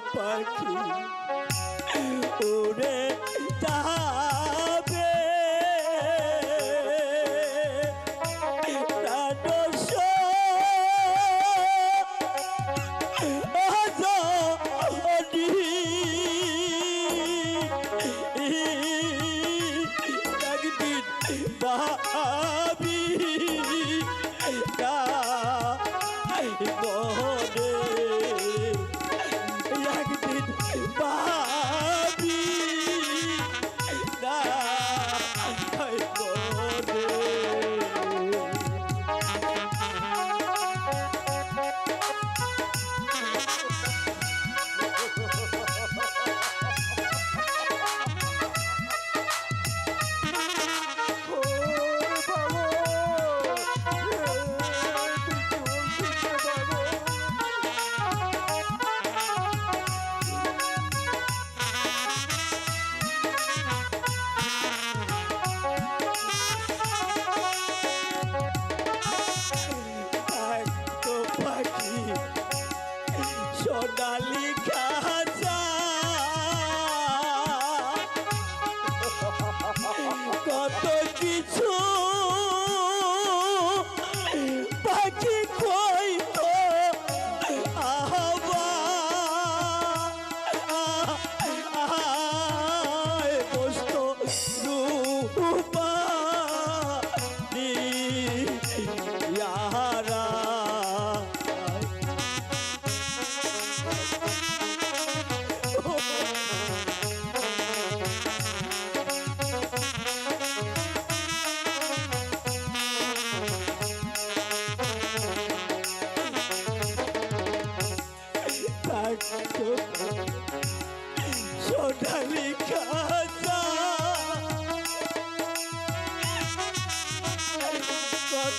papai.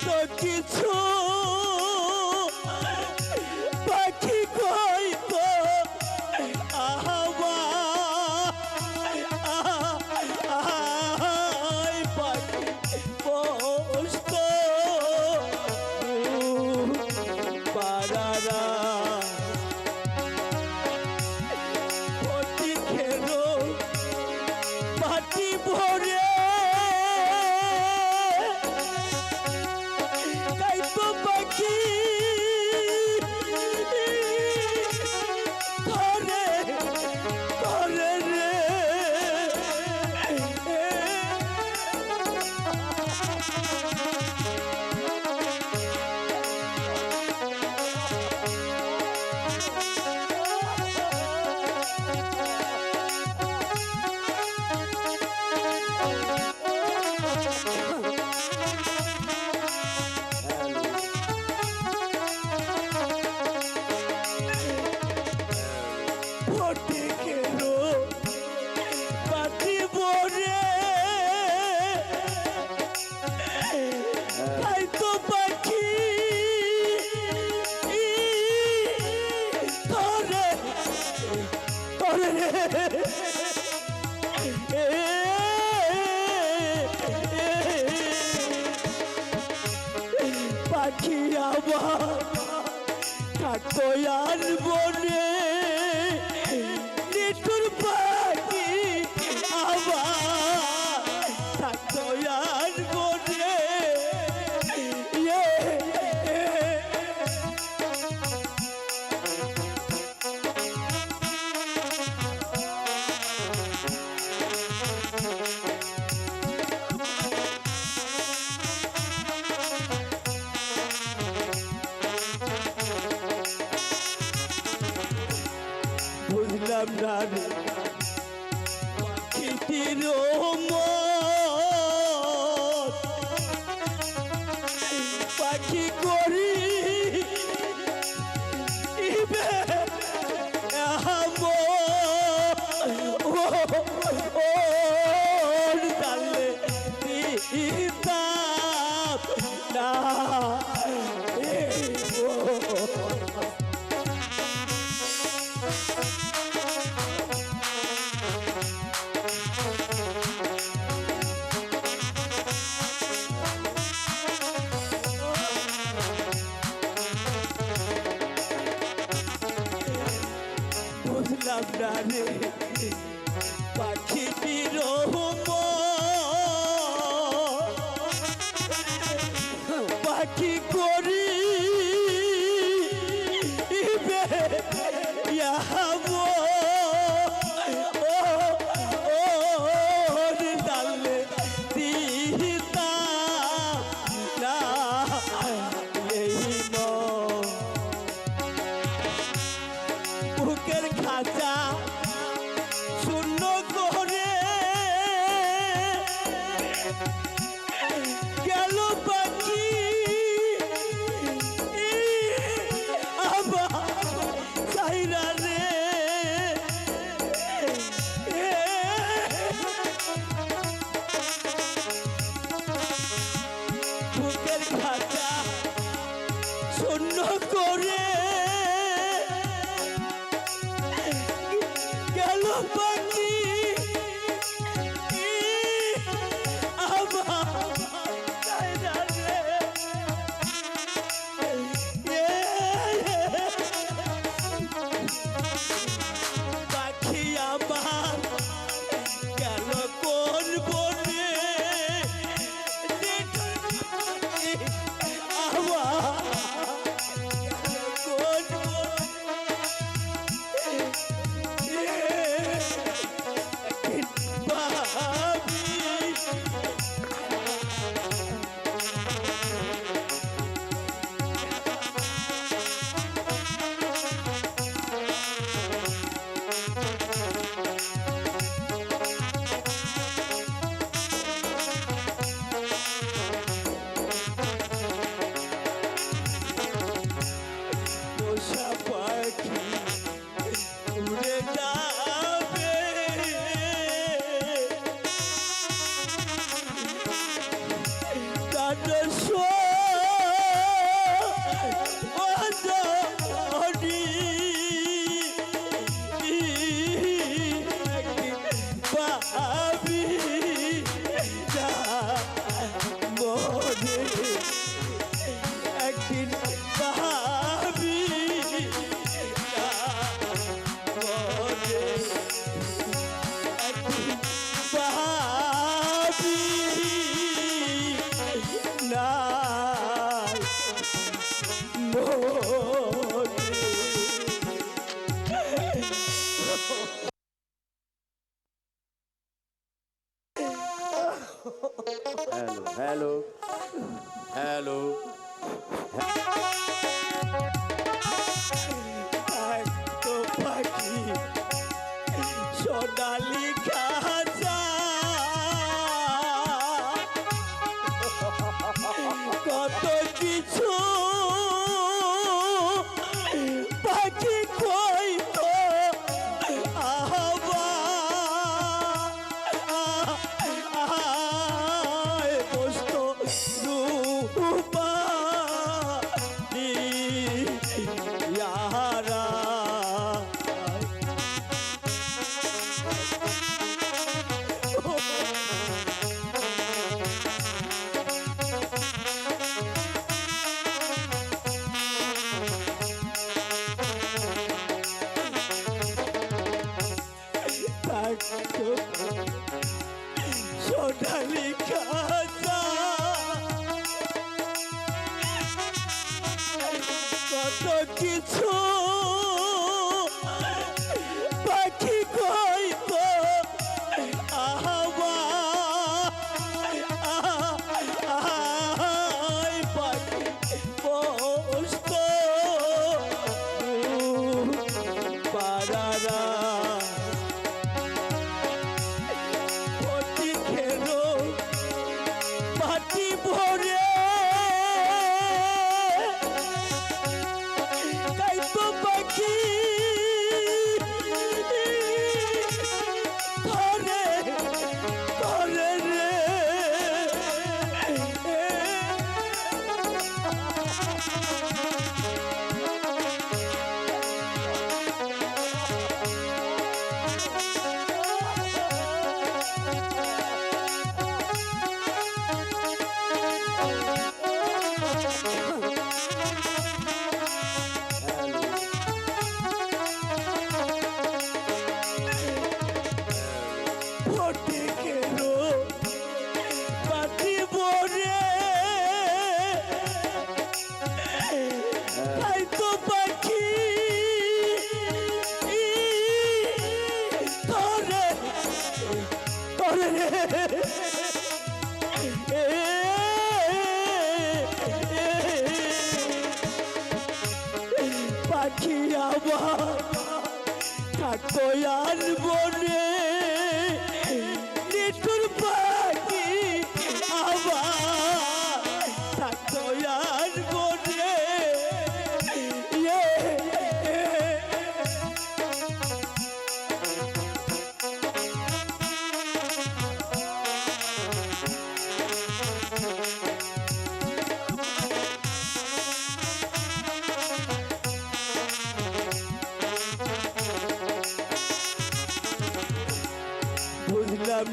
কত আবার থাকতো আর রোমা বুঝলাম পাখিটি রহব পাখি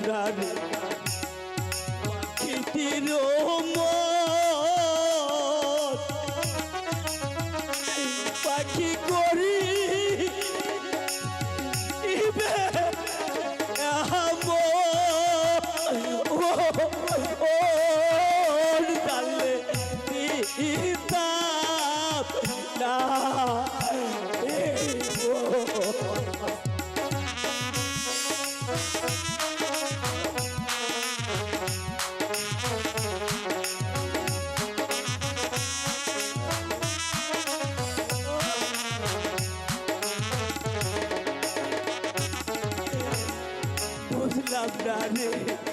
Ramdani darling.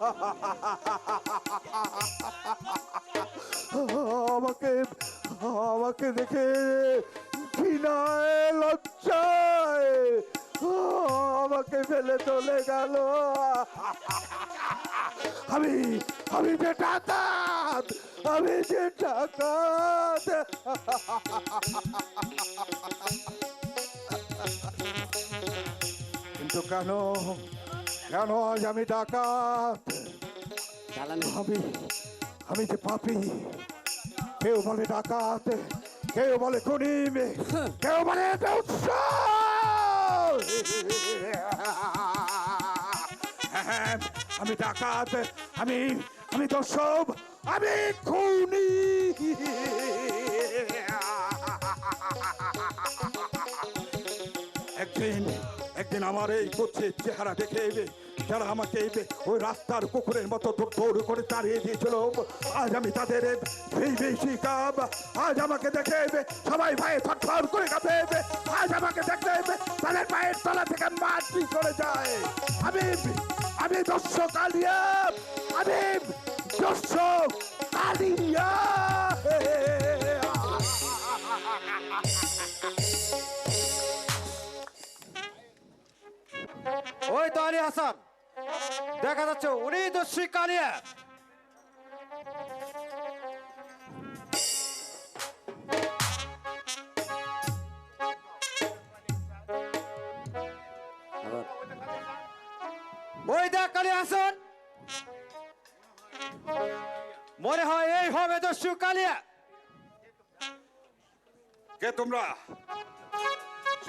ha, ha, ha. আজ আমি ডাকাত। আমি আমি যে পাপি। কেউ বলে ডাকাত কেউ বলে খুনিম কেউ বলে। হ্যাঁ, আমি ডাকাত আমি আমি দর্শক আমি খুনি। একদিন একদিন আমার এই কুচ্ছের চেহারা দেখে যারা আমাকে ওই রাস্তার কুকুরের মতো দৌড় করে তাড়িয়ে দিয়েছিল, আজ আমি তাদের সেই বেশি কাপ আজ আমাকে দেখে সবাই ভাই থর করে কাঁপে আজ আমাকে দেখতে তাদের পায়ের তলা থেকে মাটি করে যায়। আমি আমি দর্শক কালিয়া আমি দর্শক কালিয়া ওই তো আলী হাসান। দেখা যাচ্ছে উনি দস্যি কালিয়া ওই দেখ মনে হয় এই হবে দস্যু কালিয়া কে তোমরা?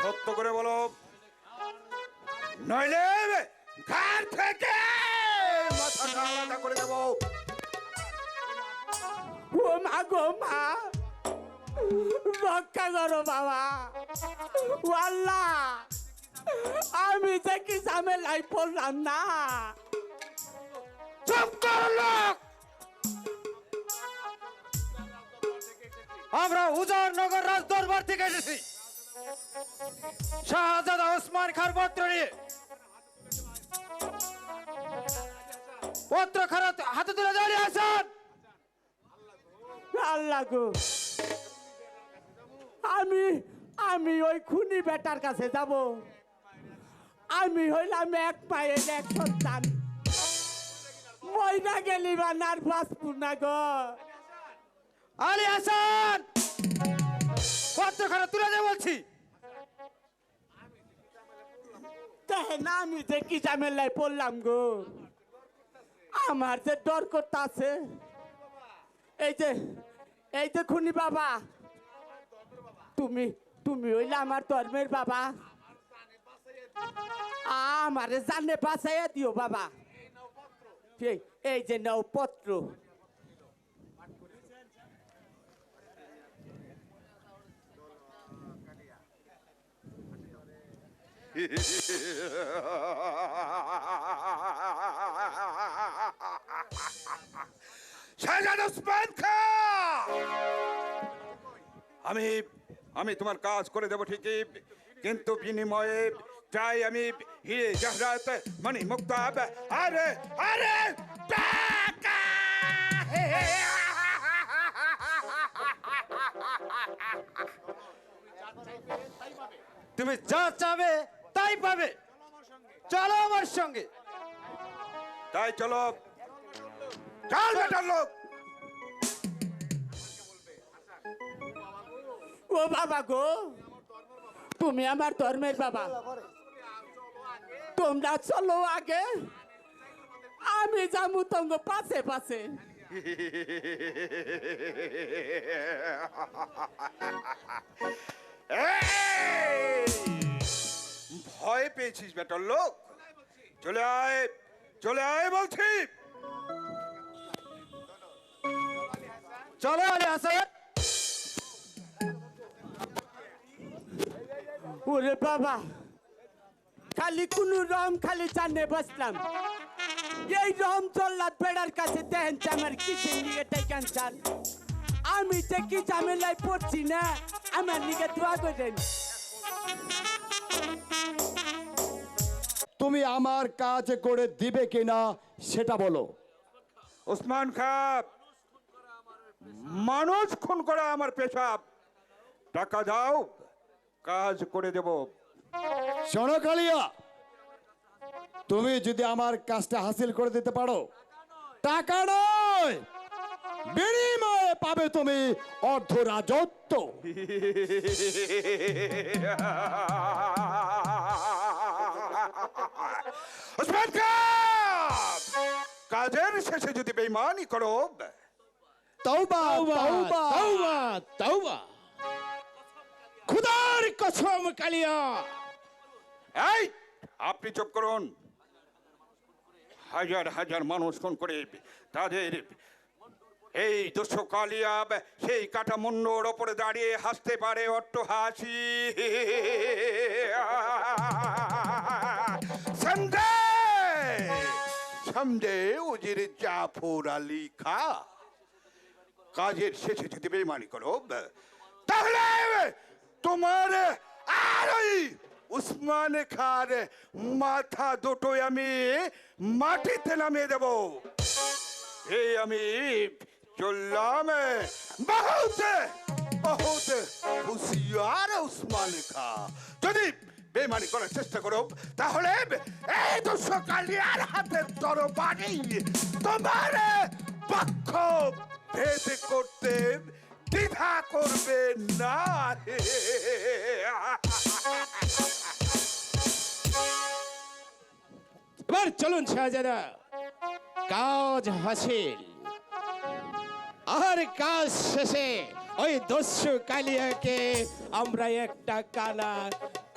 সত্য করে বলো। নইলে ঘর থেকে! আমি যে কি ঝামেলায় পড়লাম না? চুপ আমরা উজার নগর রাজ দরবার থেকে এসেছি। শাহজাদা ওসমান খান পত্র নিয়ে পত্র খারাপ হাতে তুলে দাঁড়িয়ে আল্লাহ গো। আমি আমি ওই খুনি বেটার কাছে যাব। আমি হইলাম এক পায়ের এক সন্তান। ময়না গেলি বা নার বাঁচবো না গো। আলী হাসান পত্র খারাপ তুলে দে বলছি। দেখেন আমি যে কি ঝামেলায় পড়লাম গো? আমার যে ডর করতে আছে। এই যে এই যে খুনি বাবা। তুমি তুমি হইলে আমার ধর্মের বাবা। আমারে জানে বাঁচাইয়া দিও বাবা। এই যে নাও পত্র শাহজাদ ওসমান খান আমি আমি তোমার কাজ করে দেবো ঠিকই, কিন্তু বিনিময়ে চাই আমি হিরে জহরাত মণি মুক্তাব। আরে আরে তুমি যা চাবে তাই পাবে। চলো আমার সঙ্গে। তাই চলো। চল বেটার লোক। ও বাবা গো তুমি আমার ধর্মের বাবা। তোমরা চলো আগে। আমি যাব তঙ্গ পাশে পাশে। এই! ভয় পেয়েছিস বেটার লোক। চলে আয় চলে আয় বলছি। চলো আলী হাসান। ওরে বাবা, খালি কোন রম খালি জানে বসলাম। এই রম চল্লাদ বেড়ার কাছে দেখেন যে আমার কিসের নিয়ে টেকান চান আমি যে কি ঝামেলায় পড়ছি না, আমার নিকে দোয়া করেন তুমি আমার কাজ করে দিবে কিনা সেটা বলো। ওসমান খাপ মানুষ খুন করা আমার পেশা টাকা দাও কাজ করে দেব। শোনো কালিয়া তুমি যদি আমার কাজটা হাসিল করে দিতে পারো টাকা নয় বিনিময়ে পাবে তুমি অর্ধ রাজত্ব। ওসমান কাজের শেষে যদি বেইমানি করো তৌবা তৌবা তাওবা। তাওবা খুদার কসম কালিয়া। এই আপনি চুপ করুন। হাজার হাজার মানুষ খুন করে তাদের এই দুশো কালিয়া সেই কাটা মুন্ডর ওপরে দাঁড়িয়ে হাসতে পারে অট্ট হাসি। সঞ্জয় সঞ্জয় উজির জাফর আলী খা। কাজের শেষে যদি বেমানি করো, তাহলে তোমার আর ওই উসমান খার মাথা দুটোই আমি মাটিতে নামিয়ে দেব। এই আমি চললাম বহুত বহুত, হুশিয়ার উসমান খা। যদি বেমানি করার চেষ্টা করো, তাহলে এই তো সকালিয়ার হাতের তরবারি তোমার পক্ষ ভেদ করতে দ্বিধা করবে না এবার চলুন শাহজাদা, কাজ হাসিল। আর কাজ শেষে ওই দস্যু কালিয়াকে আমরা একটা কানা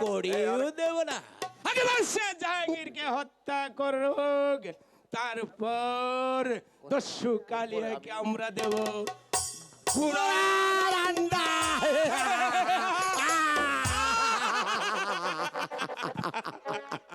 করিও দেব না। আগে বাদশাহ জাহাঙ্গীরকে হত্যা করুক। তারপর দস্যু কালিয়াকে আমরা দেব। পুরার আন্ডা।